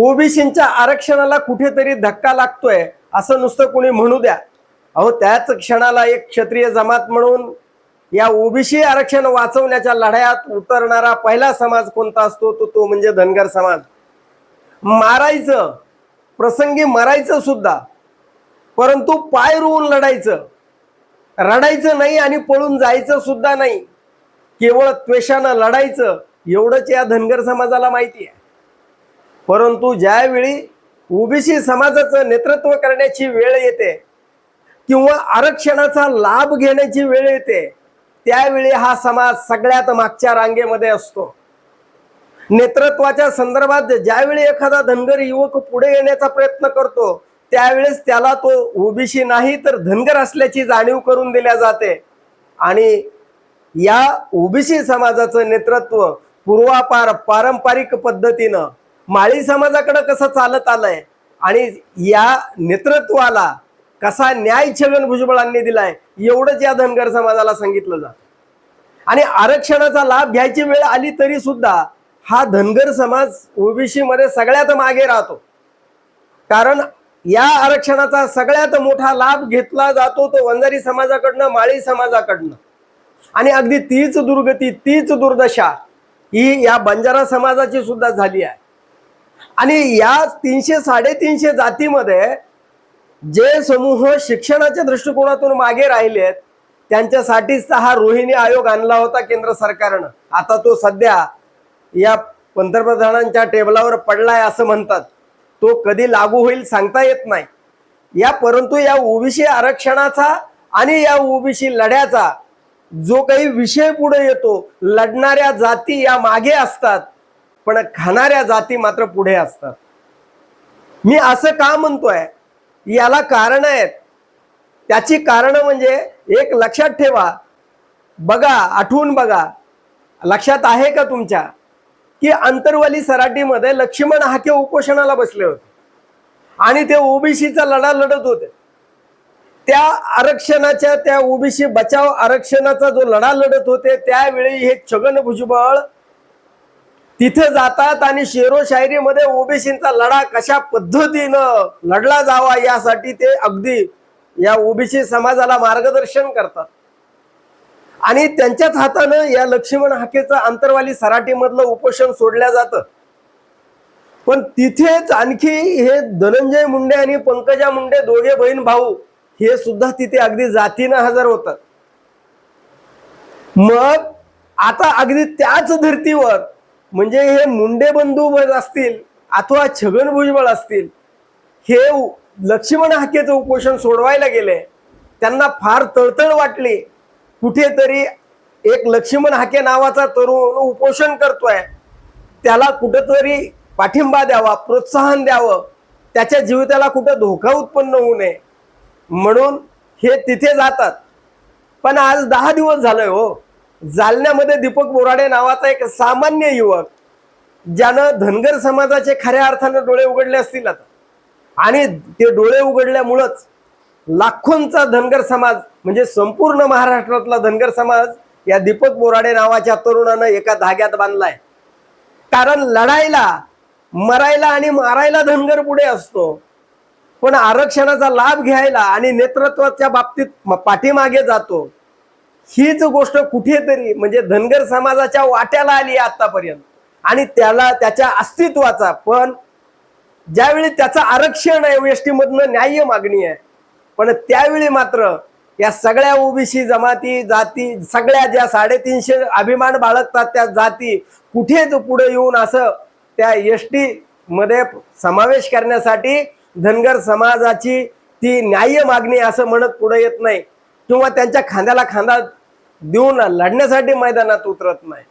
ओबीसींच्या आरक्षणाला कुठेतरी धक्का लागतोय असं नुसतं कोणी म्हणू द्या. अहो त्याच क्षणाला एक क्षत्रिय जमात म्हणून या ओबीसी आरक्षण वाचवण्याच्या लढ्यात उतरणारा पहिला समाज कोणता असतो? तो तो म्हणजे धनगर समाज. मारायचं प्रसंगी मरायचं सुद्धा परंतु पाय रोवून लढायचं रडायचं नाही आणि पळून जायचं सुद्धा नाही. केवळ त्वेषानं लढायचं एवढंच या धनगर समाजाला माहिती आहे. परंतु ज्यावेळी ओबीसी समाजाचं नेतृत्व करण्याची वेळ येते किंवा आरक्षणाचा लाभ घेण्याची वेळ येते त्यावेळी हा समाज सगळ्यात मागच्या रांगेमध्ये असतो. नेतृत्वाच्या संदर्भात ज्यावेळी एखादा धनगर युवक पुढे येण्याचा प्रयत्न करतो त्यावेळेस त्याला तो ओबीसी नाही तर धनगर असल्याची जाणीव करून दिल्या जाते. आणि या ओबीसी समाजाचं नेतृत्व पूर्वापार पारंपरिक पद्धतीनं माळी समाजाकडे कसं चालत आलंय आणि या नेतृत्वाला कसा न्याय छगन भुजबळांनी दिलाय एवढंच या धनगर समाजाला सांगितलं जात. आणि आरक्षणाचा लाभ घ्यायची वेळ आली तरी सुद्धा हा धनगर समाज ओबीसी मध्ये सगळ्यात मागे राहतो. कारण या आरक्षणाचा सगळ्यात मोठा लाभ घेतला जातो तो वंजारी समाजाकडनं माळी समाजाकडनं. आणि अगदी तीच दुर्गती तीच दुर्दशा ही या बंजारा समाजाची सुद्धा झाली आहे. आणि या तीनशे साडेतीनशे जातीमध्ये जे समूह शिक्षणाच्या दृष्टिकोनातून मागे राहिलेत त्यांच्यासाठीच हा रोहिणी आयोग आणला होता केंद्र सरकारनं. आता तो सध्या या पंतप्रधानांच्या टेबलावर पडलाय असं म्हणतात. तो कधी लागू होईल सांगता येत नाही. या परंतु या ओबीसी आरक्षणाचा आणि या ओबीसी लढ्याचा जो काही विषय पुढे येतो लढणाऱ्या जाती या मागे असतात. पण खाणाऱ्या जाती मात्र पुढे असतात. मी असं का म्हणतोय? याला कारण आहेत. त्याची कारण म्हणजे एक लक्षात ठेवा. बघा आठवून बघा. लक्षात आहे का तुमच्या? की अंतरवाली सराटीमध्ये लक्ष्मण हाके उपोषणाला बसले होते. आणि ते ओबीसीचा लढा लढत होते. त्या आरक्षणाच्या त्या ओबीसी बचाव आरक्षणाचा जो लढा लढत होते त्यावेळी हे छगन भुजबळ तिथे जातात आणि शेरो शायरीमध्ये ओबीसींचा लढा कशा पद्धतीनं लढला जावा यासाठी ते अगदी या ओबीसी समाजाला मार्गदर्शन करतात. आणि त्यांच्याच हातानं या लक्ष्मण हाकेचं आंतरवाली सराटीमधलं उपोषण सोडल्या जातं. पण तिथेच आणखी हे धनंजय मुंडे आणि पंकजा मुंडे दोघे बहीण भाऊ हे सुद्धा तिथे अगदी जातीनं हजर होतात. मग आता अगदी त्याच धर्तीवर म्हणजे हे मुंडे बंधू असतील अथवा छगन भुजबळ असतील हे उ- लक्ष्मण हाकेचं उपोषण सोडवायला गेले त्यांना फार तळतळ वाटली. कुठेतरी एक लक्ष्मण हाके नावाचा तरुण उपोषण करतोय. त्याला कुठंतरी पाठिंबा द्यावा प्रोत्साहन द्यावं. त्याच्या जीविताला कुठं धोका उत्पन्न होऊ नये. म्हणून हे तिथे जातात. पण आज दहा दिवस झालंय हो. जालन्यामध्ये दीपक बोराडे नावाचा एक सामान्य युवक ज्यानं धनगर समाजाचे खऱ्या अर्थानं डोळे उघडले असतील आता. आणि ते डोळे उघडल्यामुळंच लाखोंचा धनगर समाज म्हणजे संपूर्ण महाराष्ट्रातला धनगर समाज या दीपक बोराडे नावाच्या तरुणानं एका धाग्यात बांधलाय. कारण लढायला मरायला आणि मारायला धनगर पुढे असतो. पण आरक्षणाचा लाभ घ्यायला आणि नेतृत्वाच्या बाबतीत पाठीमागे जातो. हीच गोष्ट कुठेतरी म्हणजे धनगर समाजाच्या वाट्याला आली आहे आतापर्यंत. आणि त्याला त्याच्या अस्तित्वाचा पण ज्यावेळी त्याचं आरक्षण आहे एस मधनं न्याय्य मागणी आहे पण त्यावेळी मात्र या सगळ्या ओबीसी जमाती जाती सगळ्या ज्या साडेतीनशे अभिमान बाळगतात त्या जाती कुठेच पुढे येऊन असं त्या एसमध्ये समावेश करण्यासाठी धनगर समाजाची ती न्याय्य मागणी असं म्हणत पुढे येत नाही. किंवा त्यांच्या खांद्याला खांदा देऊन लढण्यासाठी मैदानात उतरत नाही.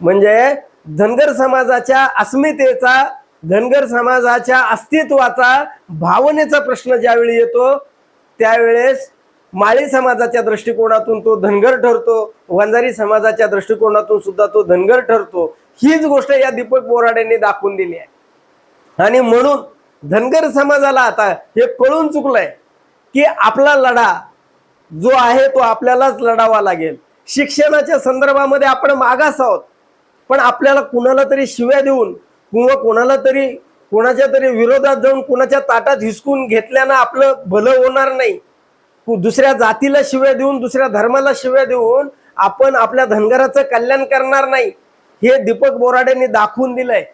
म्हणजे धनगर समाजाच्या अस्मितेचा धनगर समाजाच्या अस्तित्वाचा भावनेचा प्रश्न ज्यावेळी येतो त्यावेळेस माळी समाजाच्या दृष्टिकोनातून तो धनगर ठरतो वंजारी समाजाच्या दृष्टिकोनातून सुद्धा तो धनगर ठरतो. हीच गोष्ट या दीपक बोराडेंनी दाखवून दिली आहे. आणि म्हणून धनगर समाजाला आता हे कळून चुकलंय की आपला लढा जो आहे तो आपल्यालाच लढावा लागेल. शिक्षणाच्या संदर्भामध्ये आपण मागास आहोत. पण आपल्याला कुणाला तरी शिव्या देऊन किंवा कोणाला तरी कोणाच्या तरी विरोधात जाऊन कोणाच्या ताटात हिसकून घेतल्यानं आपलं भलं होणार नाही. दुसऱ्या जातीला शिव्या देऊन दुसऱ्या धर्माला शिव्या देऊन आपण आपल्या धनगराचं कल्याण करणार नाही. हे दीपक बोराडेंनी दाखवून दिलंय.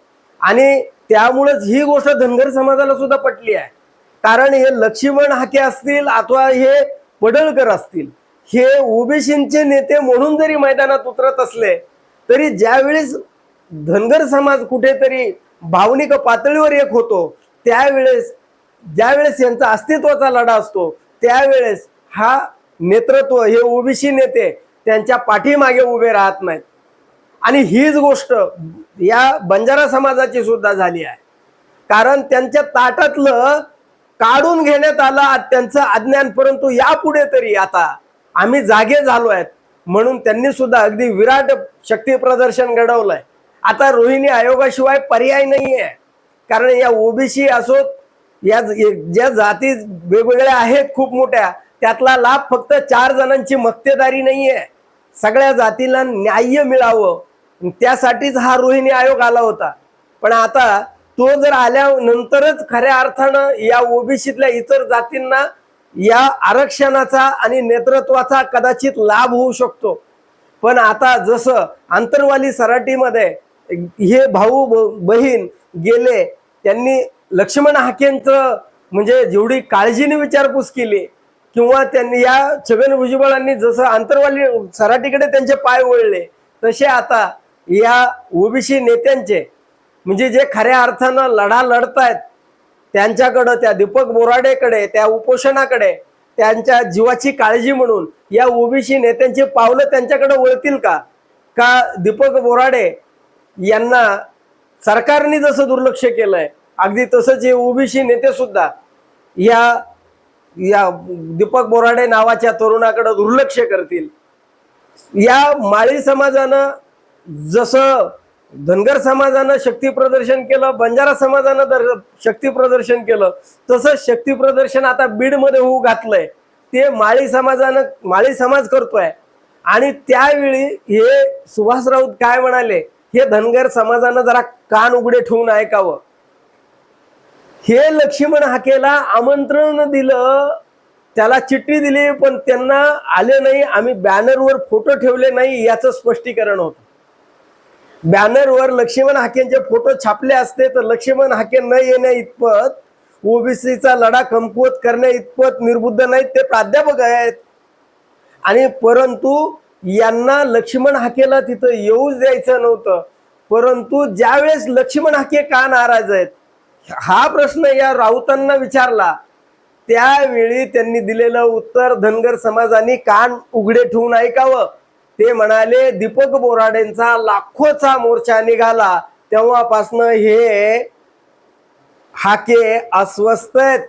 आणि त्यामुळेच ही गोष्ट धनगर समाजाला सुद्धा पटली आहे. कारण हे लक्ष्मण हाके असतील अथवा हे पडळकर असतील. हे ओबीसींचे नेते म्हणून जरी मैदानात उतरत असले तरी ज्यावेळेस धनगर समाज कुठेतरी भावनिक पातळीवर एक होतो त्यावेळेस ज्यावेळेस यांचा अस्तित्वाचा लढा असतो त्यावेळेस हा नेतृत्व हे ओबीसी नेते त्यांच्या पाठीमागे उभे राहत नाहीत. आणि हीच गोष्ट या बंजारा समाजाची सुद्धा झाली आहे. कारण त्यांच्या ताटातलं काढून घेण्यात आलं त्यांचं अज्ञान परंतु यापुढे तरी आता आम्ही जागे झालो आहेत. म्हणून त्यांनी सुद्धा अगदी विराट शक्ती प्रदर्शन घडवलंय. आता रोहिणी आयोगाशिवाय पर्याय नाही आहे कारण या ओबीसी असोत या ज्या जाती वेगवेगळ्या आहेत खूप मोठ्या त्यातला लाभ फक्त चार जणांची मक्तेदारी नाहीये. सगळ्या जातीला न्याय्य मिळावं. त्यासाठीच हा रोहिणी आयोग आला होता. पण आता तो जर आल्यानंतरच खऱ्या अर्थानं या ओबीसीतल्या इतर जातींना या आरक्षणाचा आणि नेतृत्वाचा कदाचित लाभ होऊ शकतो. पण आता जसं आंतरवाली सराटीमध्ये हे भाऊ बहीण गेले त्यांनी लक्ष्मण हाकेंचं म्हणजे जेवढी काळजीने विचारपूस केली किंवा त्यांनी या छगन भुजबळांनी जसं आंतरवाली सराटीकडे त्यांचे पाय वळले तसे आता या ओबीसी नेत्यांचे म्हणजे जे खऱ्या अर्थानं लढा लढतायत त्यांच्याकडं त्या दीपक बोराडेकडे त्या उपोषणाकडे त्यांच्या जीवाची काळजी म्हणून या ओबीसी नेत्यांची पावलं त्यांच्याकडे वळतील का? का दीपक बोराडे यांना सरकारने जसं दुर्लक्ष केलंय अगदी तसंच हे ओबीसी नेते सुद्धा या या दीपक बोराडे नावाच्या तरुणाकडे दुर्लक्ष करतील. या माळी समाजानं जसं धनगर समाजानं शक्ती प्रदर्शन केलं बंजारा समाजानं दर शक्ती प्रदर्शन केलं तसं शक्ती प्रदर्शन आता बीडमध्ये होऊ घातलंय. ते माळी समाजानं माळी समाज करतोय. आणि त्यावेळी हे सुभाष राऊत काय म्हणाले हे धनगर समाजानं जरा कान उघडे ठेवून ऐकावं. हे लक्ष्मण हाकेला आमंत्रण दिलं त्याला चिठ्ठी दिली पण त्यांना आले नाही आम्ही बॅनरवर फोटो ठेवले नाही याचं स्पष्टीकरण होतं. बॅनरवर लक्ष्मण हाकेंचे फोटो छापले असते तर लक्ष्मण हाके न येण्या इतपत ओबीसीचा लढा कमकुवत करण्या इतपत निर्बुद्ध नाहीत ते प्राध्यापक आहेत. आणि परंतु यांना लक्ष्मण हाकेला तिथं येऊच द्यायचं नव्हतं. परंतु ज्यावेळेस लक्ष्मण हाके का नाराज आहेत? हा प्रश्न या राऊतांना विचारला. त्यावेळी त्यांनी दिलेलं उत्तर धनगर समाजाने कान उघडे ठेवून ऐकावं. ते म्हणाले दीपक बोराडेंचा लाखोचा मोर्चा निघाला. तेव्हापासनं हे हाके अस्वस्थ आहेत.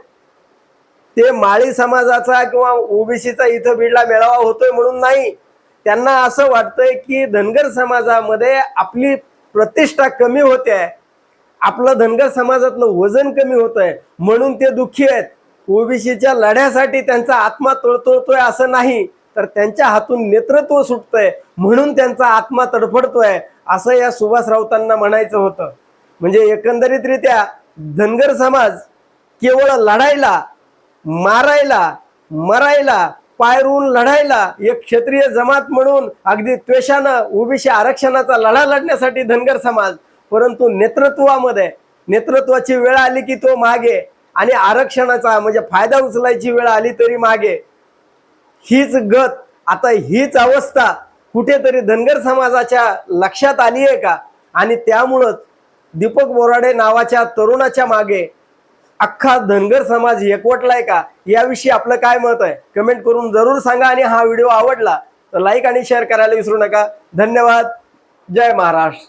ते माळी समाजाचा किंवा ओबीसीचा इथं बीडला मेळावा होतोय म्हणून नाही. त्यांना असं वाटतंय की धनगर समाजामध्ये आपली प्रतिष्ठा कमी होते. आहे आपलं धनगर समाजातलं वजन कमी होत आहे म्हणून ते दुःखी आहेत. ओबीसीच्या लढ्यासाठी त्यांचा आत्मा तळतळतोय असं नाही. तर त्यांच्या हातून नेतृत्व सुटतंय म्हणून त्यांचा आत्मा तडफडतोय असं या सुभाष राऊतांना म्हणायचं होतं. म्हणजे एकंदरीतरित्या धनगर समाज केवळ लढायला मारायला मरायला पायरून लढायला एक क्षत्रिय जमात म्हणून अगदी त्वेषानं ओबीसी आरक्षणाचा लढा लढण्यासाठी धनगर समाज परंतु नेतृत्वामध्ये नेतृत्वाची वेळ आली की तो मागे आणि आरक्षणाचा म्हणजे फायदा उचलायची वेळ आली तरी मागे हीच गत आता हीच अवस्था कुठेतरी धनगर समाजाच्या लक्षात आली आहे का? आणि त्यामुळंच दीपक बोराडे नावाच्या तरुणाच्या मागे अख्खा धनगर समाज एकवटलाय का? याविषयी आपलं काय मत आहे? कमेंट करून जरूर सांगा आणि हा व्हिडिओ आवडला तर लाईक आणि शेअर करायला विसरू नका. धन्यवाद. जय महाराष्ट्र.